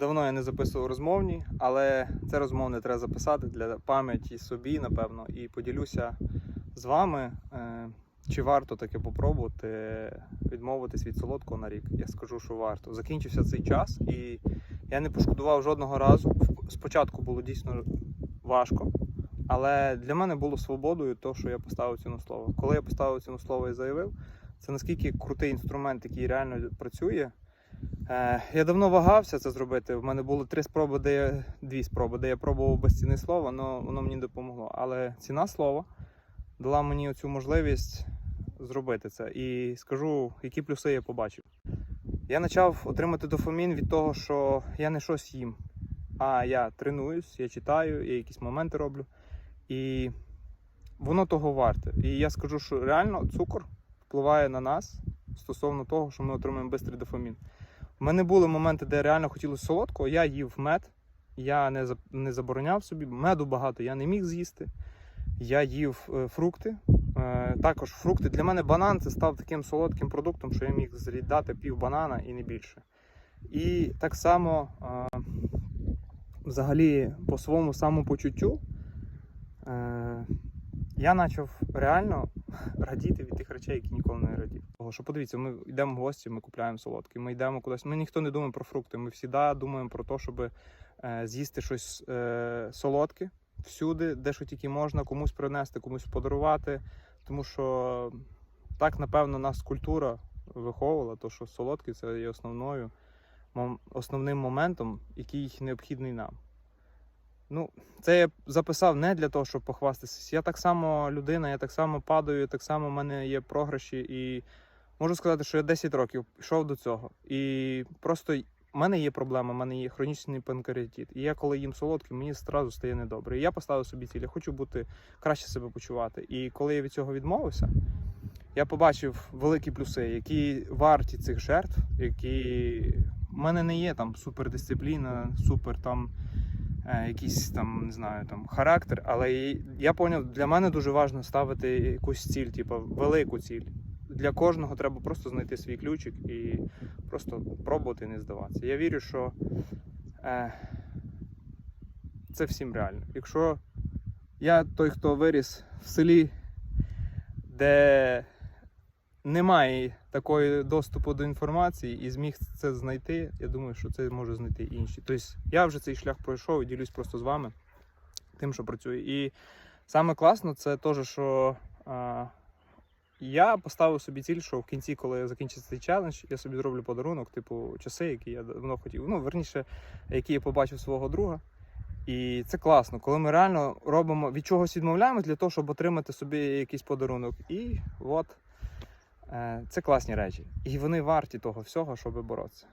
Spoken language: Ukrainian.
Давно я не записував розмовні, але це розмовне треба записати для пам'яті собі, напевно, і поділюся з вами, е, чи варто таке попробувати відмовитись від солодкого на рік. Я скажу, що варто. Закінчився цей час, і я не пошкодував жодного разу. Спочатку було дійсно важко, але для мене було свободою то, що я поставив ціну слова. Коли я поставив ціну слова і заявив, це наскільки крутий інструмент, який реально працює. Е, Я давно вагався це зробити. В мене було три спроби, де я дві спроби, де я пробував без ціни слова, але воно мені допомогло. Але ціна слова дала мені цю можливість зробити це. І скажу, які плюси я побачив. Я почав отримати дофамін від того, що я не щось їм, а я тренуюсь, я читаю, я якісь моменти роблю. І воно того варте. І я скажу, що реально цукор впливає на нас стосовно того, що ми отримуємо швидкий дофамін. У мене були моменти, де реально хотілося солодкого. Я їв мед, я не, не забороняв собі. Меду багато я не міг з'їсти. Я їв е, фрукти. Е, також фрукти. Для мене банан це став таким солодким продуктом, що я міг з'їдати пів банана і не більше. І так само, е, взагалі, по своєму самопочуттю, я почав реально радіти від тих речей, які ніколи не радів. Того, що подивіться, ми йдемо в гості, ми купуємо солодкі, ми йдемо кудись. Ми ніхто не думає про фрукти. Ми завжди думаємо про те, щоб е, з'їсти щось е, солодке всюди, де що тільки можна, комусь принести, комусь подарувати. Тому що так, напевно, нас культура виховувала, то що солодке це є основною, основним моментом, який необхідний нам. Ну, це я записав не для того, щоб похвастатися. Я так само людина, я так само падаю, так само в мене є програші. І можу сказати, що я 10 років йшов до цього. І просто в мене є проблема, в мене є хронічний панкреатит. І я коли їм солодке, мені одразу стає недобре. І я поставив собі ціль, я хочу бути краще себе почувати. І коли я від цього відмовився, я побачив великі плюси, які варті цих жертв, які в мене не є там супердисципліна, супер там якийсь там, не знаю, там характер, але я поняв, для мене дуже важливо ставити якусь ціль, типу велику ціль. Для кожного треба просто знайти свій ключик і просто пробувати не здаватися. Я вірю, що е, це всім реально. Якщо я той, хто виріс в селі, де немає такої доступу до інформації і зміг це знайти, я думаю, що це може знайти інші. Тобто я вже цей шлях пройшов і ділюсь просто з вами тим, що працює. І саме класно це теж, що а, я поставив собі ціль, що в кінці, коли закінчиться цей челендж, я собі зроблю подарунок, типу часи, які я давно хотів. Ну, верніше, які я побачив свого друга. І це класно, коли ми реально робимо від чогось відмовляємось для того, щоб отримати собі якийсь подарунок. І от це класні речі. І вони варті того всього, щоб боротися.